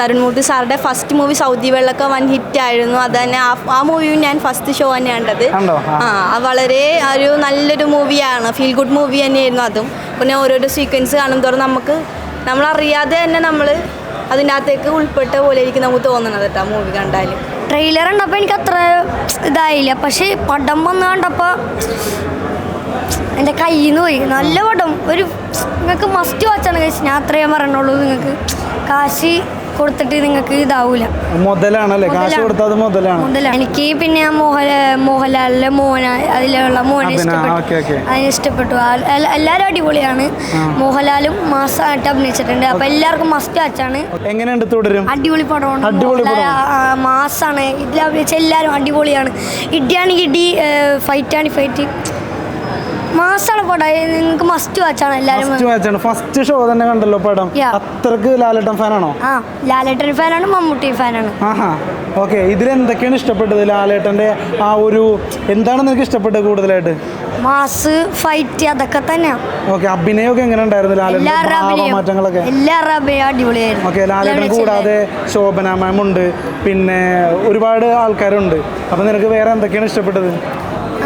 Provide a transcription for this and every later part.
തരുൺമൂർത്തി സാറുടെ first movie Saudi വെള്ളൊക്കെ വൻ ഹിറ്റ് ആയിരുന്നു. അത് തന്നെ ആ ആ മൂവിയും ഞാൻ ഫസ്റ്റ് ഷോ തന്നെ കണ്ടത്. കണ്ടോ? ആ. വളരെ ഒരു നല്ലൊരു മൂവിയാണ് ഫീൽ ഗുഡ് മൂവി തന്നെയായിരുന്നു അതും. പിന്നെ ഓരോരോ സീക്വൻസ് കാണും തോറും നമുക്ക് നമ്മളറിയാതെ തന്നെ നമ്മൾ അതിന്റെ അകത്തേക്ക് ഉൾപ്പെട്ട പോലെ ആയിരിക്കും നമുക്ക് തോന്നുന്നത് കേട്ടോ മൂവി കണ്ടാൽ ട്രെയിലർ കണ്ടപ്പോൾ എനിക്ക് അത്ര ഇതായില്ല. പക്ഷേ പടം വന്ന് കണ്ടപ്പോൾ എന്റെ കയ്യിൽ നിന്ന് പോയി. നല്ല പടം. ഒരു നിങ്ങൾക്ക് മസ്റ്റ് വാച്ചാണ് കഴിച്ച് ഞാൻ അത്രയും പറഞ്ഞുള്ളൂ നിങ്ങൾക്ക്. കാശ് കൊടുത്തിട്ട് നിങ്ങൾക്ക് ഇതാവൂല. മുതലാണല്ലേ? കാശ് കൊടുത്താൽ കൊടുത്തത് മുതലാണ്. എനിക്ക് പിന്നെ ആ മോഹൻ മോഹൻലാലിലെ മോന അതിലുള്ള മോനെ ഇഷ്ടപ്പെട്ടു. അതിന് ഇഷ്ടപ്പെട്ടു. എല്ലാവരും അടിപൊളിയാണ്. മോഹൻലാലും മാസമായിട്ട് അഭിനയിച്ചിട്ടുണ്ട്. അപ്പൊ എല്ലാവർക്കും മസ്റ്റ് വാച്ചാണ് എങ്ങനെയുണ്ട് തുടരും? അടിപൊളി പടമാണ്. മോഹൻലാൽ മാസാണ്. ഇതിൽ അഭിനയിച്ച എല്ലാവരും അടിപൊളിയാണ്. ഇടിയാണെങ്കിൽ ഇടി ഫൈറ്റാണ് ഫൈറ്റ് മാസാണ് പടം. നിങ്ങൾക്ക് മസ്റ്റ് വാച്ചാണ് എല്ലാവരും ഫസ്റ്റ് വാച്ചാണ് ഫസ്റ്റ് ഷോ തന്നെ കണ്ടല്ലോ പടം. Yeah. അത്രയ്ക്ക് ലാലേട്ടൻ ഫാനാണോ ആ ലാലേട്ടൻ ഫാനാണ് മമ്മൂട്ടി ഫാനാണ് ആഹാ. ഓക്കെ ഇതിൽ എന്തൊക്കെയാണ് ഇഷ്ടപ്പെട്ടത് ലാലേട്ടന്റെ ആ ഒരു എന്താണ് നിനക്ക് ഇഷ്ടപ്പെട്ടത് കൂടുതലായിട്ട്? മാസ് ഫൈറ്റ് അതൊക്കെ തന്നെയാണ് ഓക്കെ അഭിനയമൊക്കെ എങ്ങനെ ഉണ്ടായിരുന്നു ലാലേട്ടന്റെ എല്ലാവരുടെ അഭിനയം മാറ്റങ്ങളൊക്കെ? എല്ലാവരുടെ അഭിനയം അടിപൊളിയായിരുന്നു. ഓക്കെ ലാലേട്ടൻ കൂടാതെ ശോഭന മാം ഉണ്ട് പിന്നെ ഒരുപാട് ആൾക്കാരുണ്ട്. അപ്പം നിനക്ക് വേറെ എന്തൊക്കെയാണ് ഇഷ്ടപ്പെട്ടത്?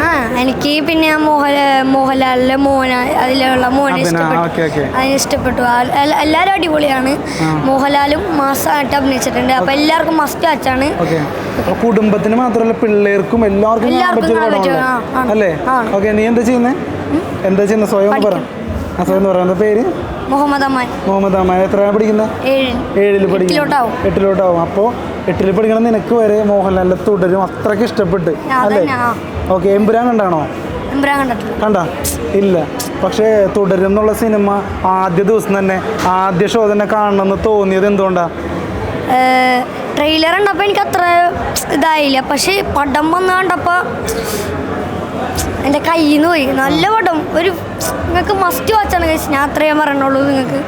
ആ എനിക്ക് പിന്നെ ആ മോഹൻ മോഹൻലാലിലെ മോന അതിലുള്ള മോനെ ഇഷ്ടപ്പെട്ടു. അതിന് ഇഷ്ടപ്പെട്ടു. എല്ലാവരും അടിപൊളിയാണ്. മോഹൻലാലും മാസമായിട്ട് അഭിനയിച്ചിട്ടുണ്ട്. അപ്പൊ എല്ലാവർക്കും മസ്റ്റ് വാച്ചാണ് കുടുംബത്തിന് മാത്രമല്ല പിള്ളേർക്കും എല്ലാവർക്കും. അല്ലേ. ഓക്കെ നീ എന്താ ചെയ്യുന്നത് എന്താ ചെയ്യുന്നത് സ്വയം പറ. ആ സ്വയം എന്ന് പറയാം പേര്? മുഹമ്മദ് അമ്മാൻ. മുഹമ്മദ് എത്രയാണ് പഠിക്കുന്നത്? ഏഴ് ഏഴിൽ പഠിക്കും എട്ടിലോട്ടാവും. അപ്പോൾ എട്ടിൽ പഠിക്കണം നിനക്ക് വരെ മോഹൻലാലിനെ തുടരും. അത്രയ്ക്ക് ഇഷ്ടപ്പെട്ട്. അല്ലേ? ഓക്കെ എമ്പുരാൻ കണ്ടാണോ? കണ്ട? ഇല്ല. പക്ഷേ തുടരും എന്നുള്ള സിനിമ ആദ്യ ദിവസം തന്നെ ആദ്യ ഷോ തന്നെ കാണണമെന്ന് തോന്നിയത് എന്തുകൊണ്ടാ? ട്രെയിലർ കണ്ടപ്പോൾ എനിക്ക് അത്ര ഇതായില്ല. പക്ഷേ പടം വന്ന് കണ്ടപ്പോൾ എന്റെ കയ്യിൽ നിന്ന് പോയി. നല്ല പടം. ഒരു നിങ്ങൾക്ക് മസ്റ്റ് വാച്ചാണ് കഴിച്ച് ഞാൻ അത്രയും പറഞ്ഞോളൂ നിങ്ങൾക്ക്.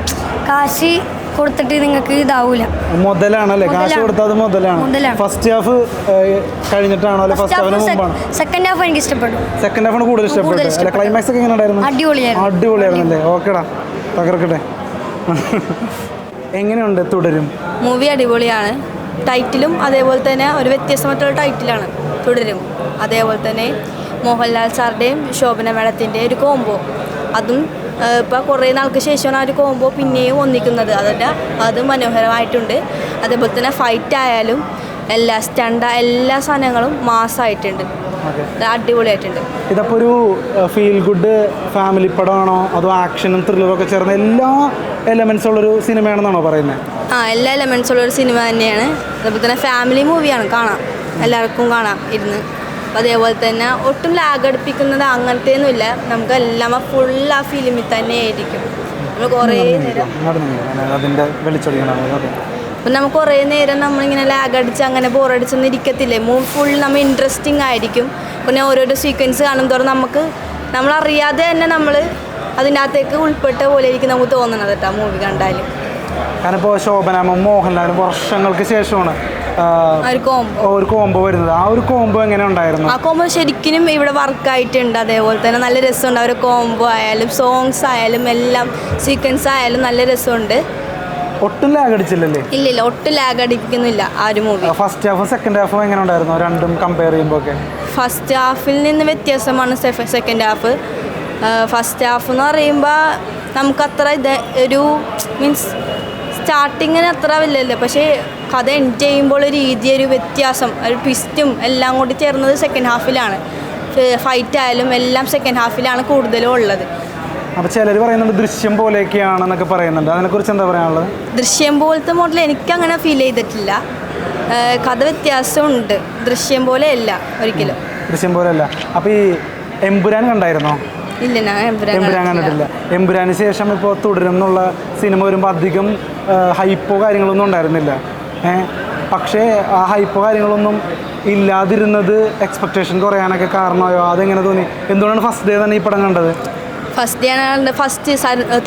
കാശി കൊടുത്തിട്ട് നിങ്ങൾക്ക് ഇതാവൂല. മുതലാണല്ലേ? കാശ്. കൊടുത്തത് മുതലാണ്. ഫസ്റ്റ് ഹാഫ് കഴിഞ്ഞിട്ടാണോ? ഫസ്റ്റ് ഹാഫിന് മുമ്പാണ് സെക്കൻഡ് ഹാഫ് എനിക്ക് ഇഷ്ടപ്പെട്ടു. സെക്കൻഡ് ഹാഫ് കൂടുതൽ ഇഷ്ടപ്പെട്ടു. അല്ലെ? ഇഷ്ടപ്പെട്ടു. ക്ലൈമാക്സ് ഒക്കെ എങ്ങനെ ഉണ്ടായിരുന്നു? അടിപൊളിയായിരുന്നു. അടിപൊളിയായിരുന്നല്ലേ? ഓക്കെടാ. തകർക്കട്ടെ. എങ്ങനെയുണ്ട് തുടരും? മൂവി അടിപൊളിയാണ്. ടൈറ്റിലും അതേപോലെ തന്നെ ഒരു വ്യത്യസ്തമായിട്ടുള്ള ടൈറ്റിലാണ് തുടരും. അതേപോലെ തന്നെ മോഹൻലാൽ സാറിന്റെയും ശോഭന മേഡത്തിന്റെ ഒരു കോംബോ അതും ഇപ്പോൾ കുറേ നാൾക്ക് ശേഷമാണ് ആ ഒരു കോംബോ പിന്നെയും ഒന്നിക്കുന്നത്. അതിന്റെ അത് മനോഹരമായിട്ടുണ്ട്. അതേപോലെ തന്നെ ഫൈറ്റ് ആയാലും എല്ലാ സ്റ്റണ്ട എല്ലാ സാധനങ്ങളും മാസമായിട്ടുണ്ട് അടിപൊളിയായിട്ടുണ്ട്. ഇതപ്പോൾ ഒരു ഫീൽ ഗുഡ് ഫാമിലി പടമാണോ? അതോ ആക്ഷനും ത്രില്ലറും ഒക്കെ ചേർന്ന എല്ലാ എലമെൻസ് ഉള്ളൊരു സിനിമയാണെന്നാണോ പറയുന്നത് ആ എല്ലാ എലമെൻസ് ഉള്ള ഒരു സിനിമ തന്നെയാണ്. അതേപോലെ തന്നെ ഫാമിലി മൂവിയാണ് കാണാം. എല്ലാവർക്കും കാണാം. ഇരുന്ന്. അപ്പം അതേപോലെ തന്നെ ഒട്ടും ലാഗ് അടുപ്പിക്കുന്നത് അങ്ങനത്തെ ഒന്നുമില്ല നമുക്ക് എല്ലാം ഫുൾ ആ ഫിലിമിൽ തന്നെ ആയിരിക്കും. നമ്മൾ കുറേ നേരം അപ്പം നമുക്ക് കുറേ നേരം നമ്മളിങ്ങനെ ലാഗ് അടിച്ച് അങ്ങനെ ബോറടിച്ചൊന്നും ഇരിക്കത്തില്ലേ? മൂവ് ഫുൾ നമ്മൾ ഇൻട്രസ്റ്റിംഗ് ആയിരിക്കും. പിന്നെ ഓരോരോ സീക്വൻസ് കാണും തോറും നമുക്ക് നമ്മളറിയാതെ തന്നെ നമ്മൾ അതിന്റെ അകത്തേക്ക് ഉൾപ്പെട്ട പോലെ ആയിരിക്കും നമുക്ക് തോന്നണത് കേട്ടോ മൂവി കണ്ടാൽ കാരണം ഇപ്പോൾ ശോഭനാമം മോഹൻലാലും വർഷങ്ങൾക്ക് ശേഷമാണ് ആ, ആ ഒരു കോംബോ വരുന്നത്. ആ ഒരു കോംബോ എങ്ങനെ ഉണ്ടായിരുന്നു? ആ കോംബോ ശരിക്കും ഇവിടെ വർക്കായിട്ടുണ്ട് അതേപോലെ തന്നെ നല്ല രസമുണ്ട്. ഒരു കോംബോ ആയാലും സോങ്സ് ആയാലും എല്ലാം സീക്വൻസ് ആയാലും നല്ല രസമുണ്ട്. ഒട്ടും ലാഗ് അടിച്ചില്ലല്ലേ? ഇല്ലില്ല ഒട്ടും ലാഗ് അടിക്കുന്നില്ല ആ ഒരു മൂവി ഫസ്റ്റ് ഹാഫും സെക്കൻഡ് ഹാഫും എങ്ങനെ ഉണ്ടായിരുന്നു? രണ്ടും കമ്പയർ ചെയ്യുമ്പോൾ ഒക്കെ ഫസ്റ്റ് ഹാഫിൽ നിന്ന് വ്യത്യാസമാണ് സെക്കൻഡ് ഹാഫ് ഫസ്റ്റ് ഹാഫ് എന്ന് പറയുമ്പോൾ നമുക്കത്ര ഇത് ഒരു മീൻസ് സ്റ്റാർട്ടിങ്ങിന് അത്ര വലിയല്ലേ. പക്ഷേ കഥ എൻഡ് ചെയ്യുമ്പോൾ ഒരു രീതി ഒരു വ്യത്യാസം ഒരു ട്വിസ്റ്റും എല്ലാം കൂടി ചേർന്നത് സെക്കൻഡ് ഹാഫിലാണ് ഫൈറ്റ് ആയാലും എല്ലാം സെക്കൻഡ് ഹാഫിലാണ് കൂടുതലും ഉള്ളത്. അപ്പോൾ ചിലർ പറയുന്നുണ്ട് ദൃശ്യം പോലെയൊക്കെയാണെന്നൊക്കെ പറയുന്നുണ്ട്. അതിനെക്കുറിച്ച് എന്താ പറയാനുള്ളത്? ദൃശ്യം പോലത്തെ മോഡൽ എനിക്ക് അങ്ങനെ ഫീൽ ചെയ്തിട്ടില്ല കഥ വ്യത്യാസമുണ്ട്. ദൃശ്യം പോലെ അല്ല ഒരിക്കലും ദൃശ്യം പോലെയല്ല. അപ്പോൾ ഈ എമ്പുരാൻ കണ്ടായിരുന്നോ? ഇല്ല ഞാൻ എമ്പുരാൻ കണ്ടിട്ടില്ല. കണ്ടിട്ടില്ല. എമ്പുരാന് ശേഷം ഇപ്പോൾ തുടരും എന്നുള്ള സിനിമ വരുമ്പോൾ അധികം ഹൈപ്പോ കാര്യങ്ങളൊന്നും ഉണ്ടായിരുന്നില്ല. ഏഹ് പക്ഷേ ആ ഹൈപ്പോ കാര്യങ്ങളൊന്നും ഇല്ലാതിരുന്നത് എക്സ്പെക്ടേഷൻ കുറയാനൊക്കെ കാരണമായോ? അതെങ്ങനെ തോന്നി? എന്തുകൊണ്ടാണ് ഫസ്റ്റ് ഡേ തന്നെ ഈ പടം കണ്ടത്? ഫസ്റ്റ് ഡേ ആണ് ഫസ്റ്റ്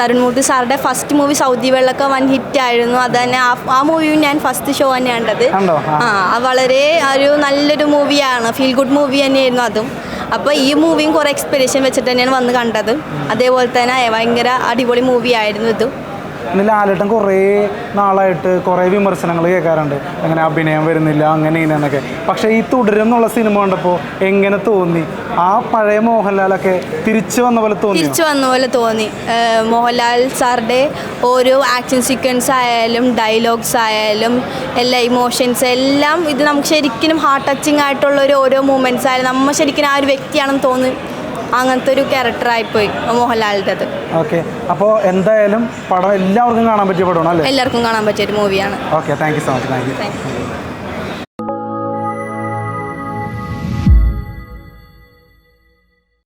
തരുൺമൂർത്തി സാറുടെ ഫസ്റ്റ് മൂവി സൗദി വെള്ളൊക്കെ വൻ ഹിറ്റ് ആയിരുന്നു. അത് തന്നെ ആ മൂവിയും ഞാൻ ഫസ്റ്റ് ഷോ തന്നെ കണ്ടത്. കണ്ടോ? ആ. ആ വളരെ ഒരു നല്ലൊരു മൂവിയാണ് ഫീൽ ഗുഡ് മൂവി തന്നെയായിരുന്നു അതും. അപ്പോൾ ഈ മൂവിയും കുറേ എക്സ്പെരിയൻ വെച്ചിട്ട് തന്നെയാണ് വന്ന് കണ്ടത്. അതേപോലെ തന്നെ ഭയങ്കര അടിപൊളി മൂവി ആയിരുന്നു ഇതും. പിന്നെ ലാലേട്ടൻ കുറേ നാളായിട്ട് കുറേ വിമർശനങ്ങൾ കേൾക്കാറുണ്ട്. അങ്ങനെ അഭിനയം വരുന്നില്ല അങ്ങനെ ഇങ്ങനെയെന്നൊക്കെ പക്ഷേ ഈ തുടരും എന്നുള്ള സിനിമ കണ്ടപ്പോൾ എങ്ങനെ തോന്നി? ആ പഴയ മോഹൻലാലൊക്കെ തിരിച്ചു വന്ന പോലെ തോന്നി തിരിച്ചു വന്ന പോലെ തോന്നി. മോഹൻലാൽ സാറിന്റെ ഓരോ ആക്ഷൻ സീക്വൻസ് ആയാലും ഡയലോഗ്സ് ആയാലും എല്ലാ ഇമോഷൻസ് എല്ലാം ഇത് നമുക്ക് ശരിക്കും ഹാർട്ട് ടച്ചിങ് ആയിട്ടുള്ള ഒരു ഓരോ മൂമെന്റ്സ് ആയാലും നമ്മൾ ശരിക്കും ആ ഒരു വ്യക്തിയാണെന്ന് തോന്നി അങ്ങനത്തെ ഒരു ക്യാരക്ടറായിപ്പോയി മോഹൻലാലിന്റെ അത് ഓക്കെ അപ്പോൾ എന്തായാലും പടം എല്ലാവർക്കും കാണാൻ പറ്റിയ പടമാണ് അല്ലേ? എല്ലാവർക്കും കാണാൻ പറ്റിയ ഒരു മൂവിയാണ് okay thank you so much thank you thank you